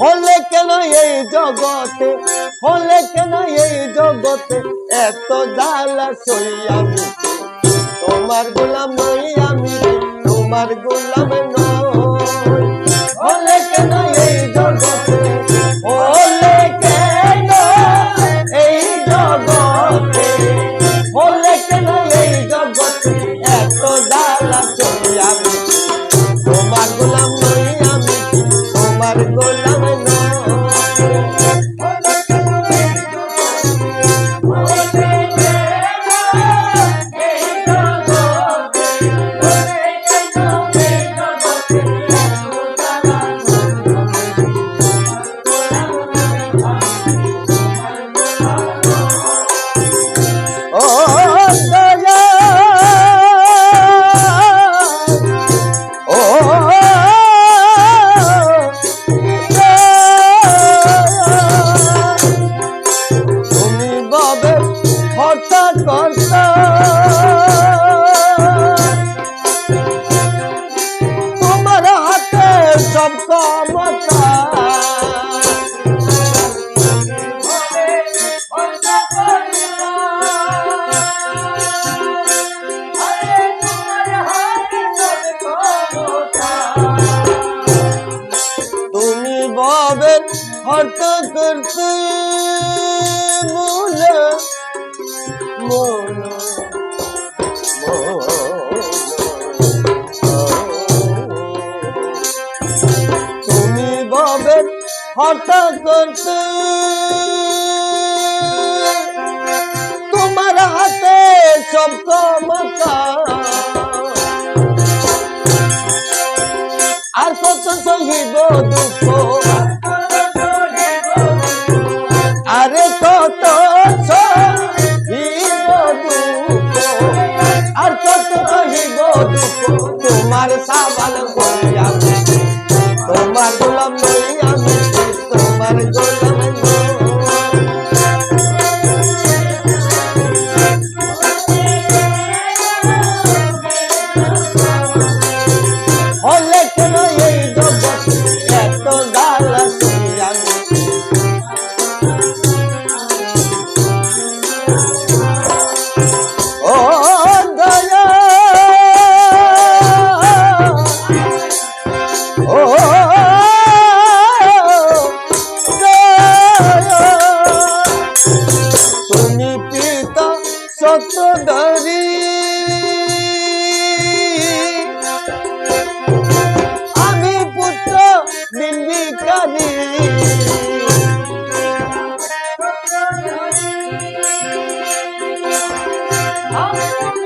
হলে কেন এই জগতে? হলে কেন এই জগতে? এত জ্বালা সই আমি। তোমার গোলাম নই আমি, তোমার গোলাম নয় হত করতে মন তুমি বাবে হত করতে todo, o mar estava lambendo. Hari আমি পুত্র বিন্দিকারী। আমি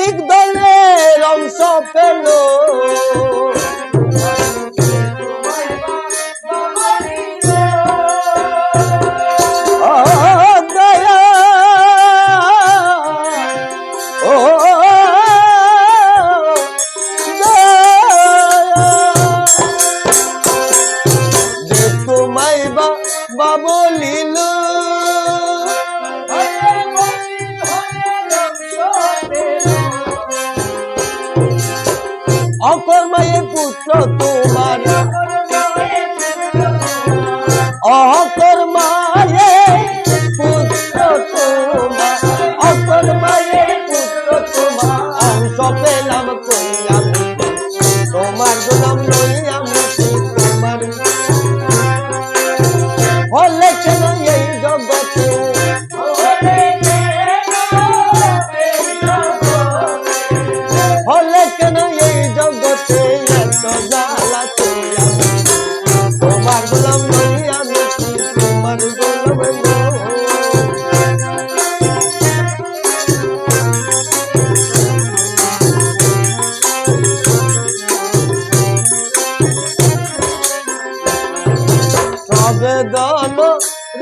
নাস্তিক দলের অংশ পেল অকর্মে পুত্র তোমার।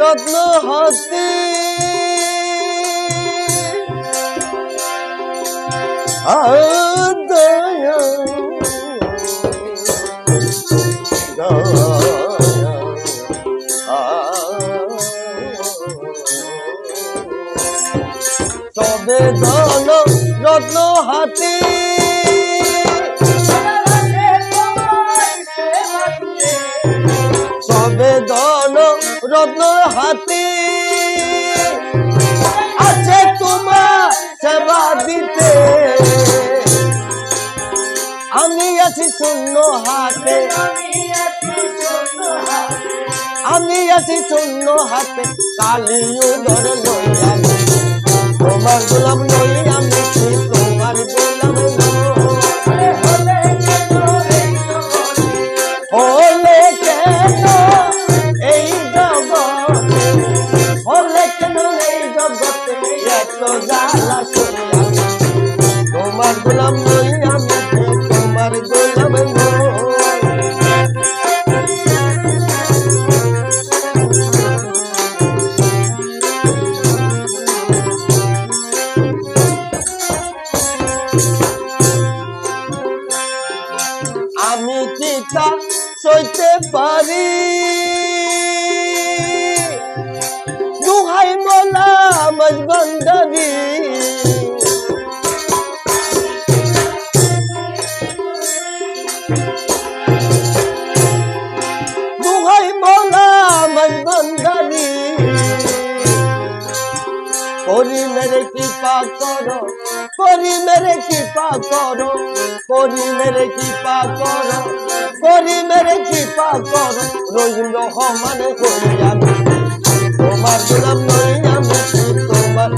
রত্ন হস্তি। তবে ধন রত্ন হাতি রত্ন হাতে। আছে তোমার সেবা দিতে। আমি আছি শূন্য হাতে। আমি আছি শূন্য হাতে। কালিও ধরে লইয়া তোমার গোলাম আমি তোমার কি তা সইতে পারি? মেরে কৃপা করো, করি মেরে কৃপা করো, করি মেরে কৃপা করো। রহিম রহমান করি আমি, তোমার গোলাম নই আমি, তোমার